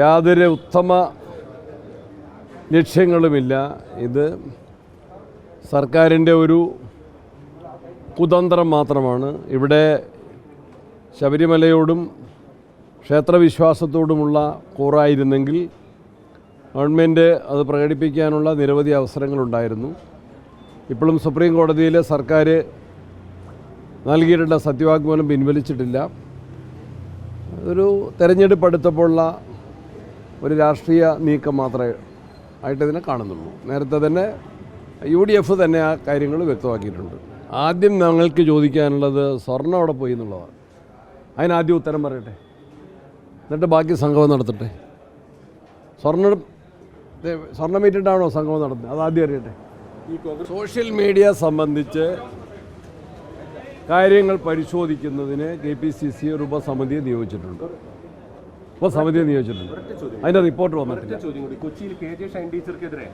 യാതൊരു ഉത്തമ ലക്ഷ്യങ്ങളുമില്ല. ഇത് സർക്കാരിന്റെ ഒരു കുതന്ത്രം മാത്രമാണ്. ഇവിടെ ശബരിമലയോടും ക്ഷേത്രവിശ്വാസത്തോടുമുള്ള കൂറായിരുന്നെങ്കിൽ ഗവൺമെന്റ് അത് പ്രകടിപ്പിക്കാനുള്ള നിരവധി അവസരങ്ങളുണ്ടായിരുന്നു. ഇപ്പോഴും സുപ്രീം കോടതിയിൽ സർക്കാർ നൽകിയിട്ടുള്ള സത്യവാങ്മൂലം പിൻവലിച്ചിട്ടില്ല. ഒരു തെരഞ്ഞെടുപ്പ് അടുത്തപ്പോഴുള്ള ഒരു രാഷ്ട്രീയ നീക്കം മാത്രമേ ആയിട്ട് ഇതിനെ കാണുന്നുള്ളൂ. നേരത്തെ തന്നെ യു ഡി എഫ് തന്നെ ആ കാര്യങ്ങൾ വ്യക്തമാക്കിയിട്ടുണ്ട്. ആദ്യം ഞങ്ങൾക്ക് ചോദിക്കാനുള്ളത് സ്വർണം അവിടെ പോയി എന്നുള്ളതാണ്. അതിനാദ്യം ഉത്തരം പറയട്ടെ. എന്നിട്ട് ബാക്കി സംഗമം നടത്തട്ടെ. സ്വർണം വീട്ടിട്ടാണോ സംഗമം നടത്തുന്നത്? ആദ്യം അറിയട്ടെ. സോഷ്യൽ മീഡിയ സംബന്ധിച്ച് കാര്യങ്ങൾ പരിശോധിക്കുന്നതിന് കെ പി സി സി ഒരു ഉപസമിതിയെ നിയോഗിച്ചിട്ടുണ്ട്. ഉപസമിതിയെ നിയോഗിച്ചിട്ടുണ്ട്. അതിന്റെ റിപ്പോർട്ട് വന്നിട്ടില്ല കൊച്ചിയിൽ കെ ജെ ഷൈൻ ടീച്ചർക്കെതിരെ